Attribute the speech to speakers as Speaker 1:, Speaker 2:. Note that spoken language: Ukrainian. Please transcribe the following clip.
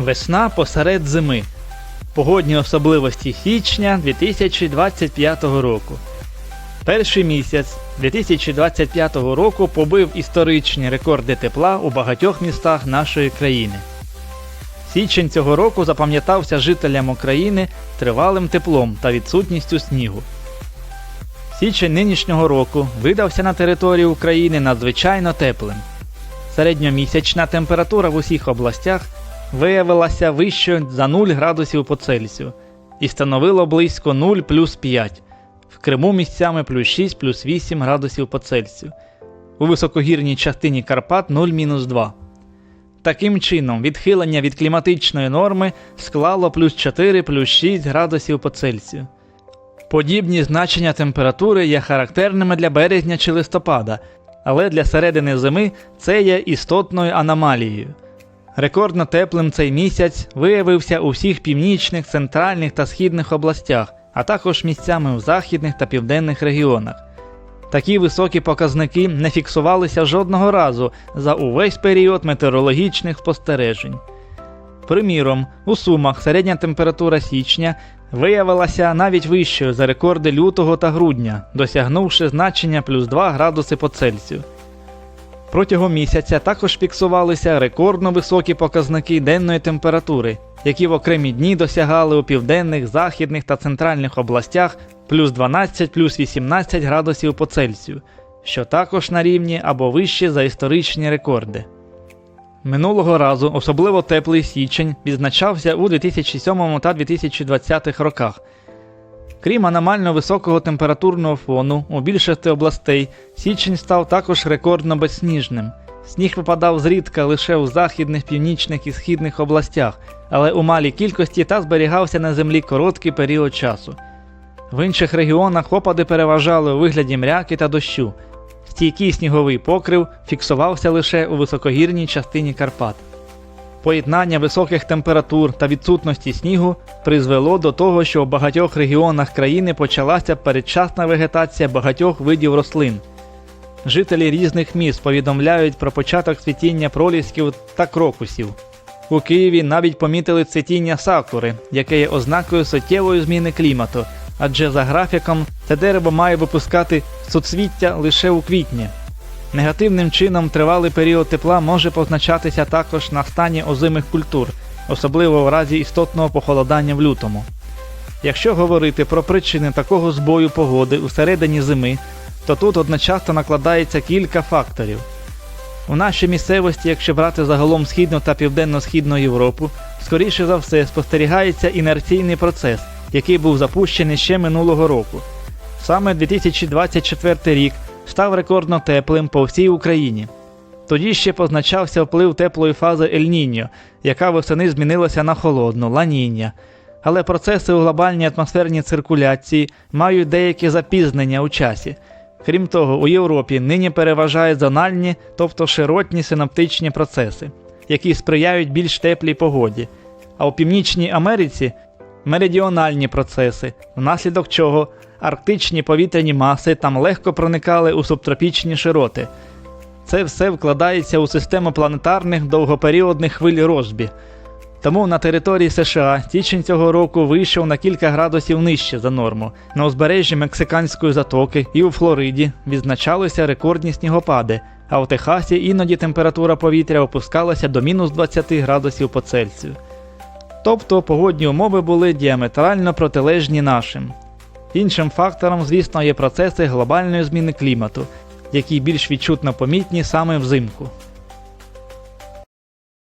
Speaker 1: Весна посеред зими. Погодні особливості січня 2025 року. Перший місяць 2025 року побив історичні рекорди тепла у багатьох містах нашої країни. Січень цього року запам'ятався жителям України тривалим теплом та відсутністю снігу. Січень нинішнього року видався на території України надзвичайно теплим. Середньомісячна температура в усіх областях виявилася вищою за 0 градусів по Цельсію і становило близько 0 плюс 5, в Криму місцями плюс 6 плюс 8 градусів по Цельсію, у високогірній частині Карпат 0 мінус 2. Таким чином, відхилення від кліматичної норми склало плюс 4 плюс 6 градусів по Цельсію. Подібні значення температури є характерними для березня чи листопада, але для середини зими це є істотною аномалією. Рекордно теплим цей місяць виявився у всіх північних, центральних та східних областях, а також місцями в західних та південних регіонах. Такі високі показники не фіксувалися жодного разу за увесь період метеорологічних спостережень. Приміром, у Сумах середня температура січня виявилася навіть вищою за рекорди лютого та грудня, досягнувши значення плюс 2 градуси по Цельсію. Протягом місяця також фіксувалися рекордно високі показники денної температури, які в окремі дні досягали у південних, західних та центральних областях плюс 12 плюс 18 градусів по Цельсію, що також на рівні або вище за історичні рекорди. Минулого разу особливо теплий січень відзначався у 2007 та 2020 роках. Крім аномально високого температурного фону у більшості областей, січень став також рекордно безсніжним. Сніг випадав зрідка лише у західних, північних і східних областях, але у малій кількості та зберігався на землі короткий період часу. В інших регіонах опади переважали у вигляді мряки та дощу. Стійкий сніговий покрив фіксувався лише у високогірній частині Карпат. Поєднання високих температур та відсутності снігу призвело до того, що в багатьох регіонах країни почалася передчасна вегетація багатьох видів рослин. Жителі різних міст повідомляють про початок цвітіння пролісків та крокусів. У Києві навіть помітили цвітіння сакури, яке є ознакою суттєвої зміни клімату, адже за графіком це дерево має випускати суцвіття лише у квітні. Негативним чином тривалий період тепла може позначатися також на стані озимих культур, особливо в разі істотного похолодання в лютому. Якщо говорити про причини такого збою погоди у середині зими, то тут одночасно накладається кілька факторів. У нашій місцевості, якщо брати загалом східну та південно-східну Європу, скоріше за все спостерігається інерційний процес, який був запущений ще минулого року. Саме 2024 рік став рекордно теплим по всій Україні. Тоді ще позначався вплив теплої фази Ель-Ніньо, яка восени змінилася на холодну Ла-Нінья. Але процеси у глобальній атмосферній циркуляції мають деякі запізнення у часі. Крім того, у Європі нині переважають зональні, тобто широтні синаптичні процеси, які сприяють більш теплій погоді. А у Північній Америці меридіональні процеси, внаслідок чого арктичні повітряні маси там легко проникали у субтропічні широти. Це все вкладається у систему планетарних довгоперіодних хвиль розбі. Тому на території США січень цього року вийшов на кілька градусів нижче за норму. На узбережжі Мексиканської затоки і у Флориді відзначалися рекордні снігопади, а у Техасі іноді температура повітря опускалася до мінус 20 градусів по Цельсію. Тобто погодні умови були діаметрально протилежні нашим. Іншим фактором, звісно, є процеси глобальної зміни клімату, які більш відчутно помітні саме взимку.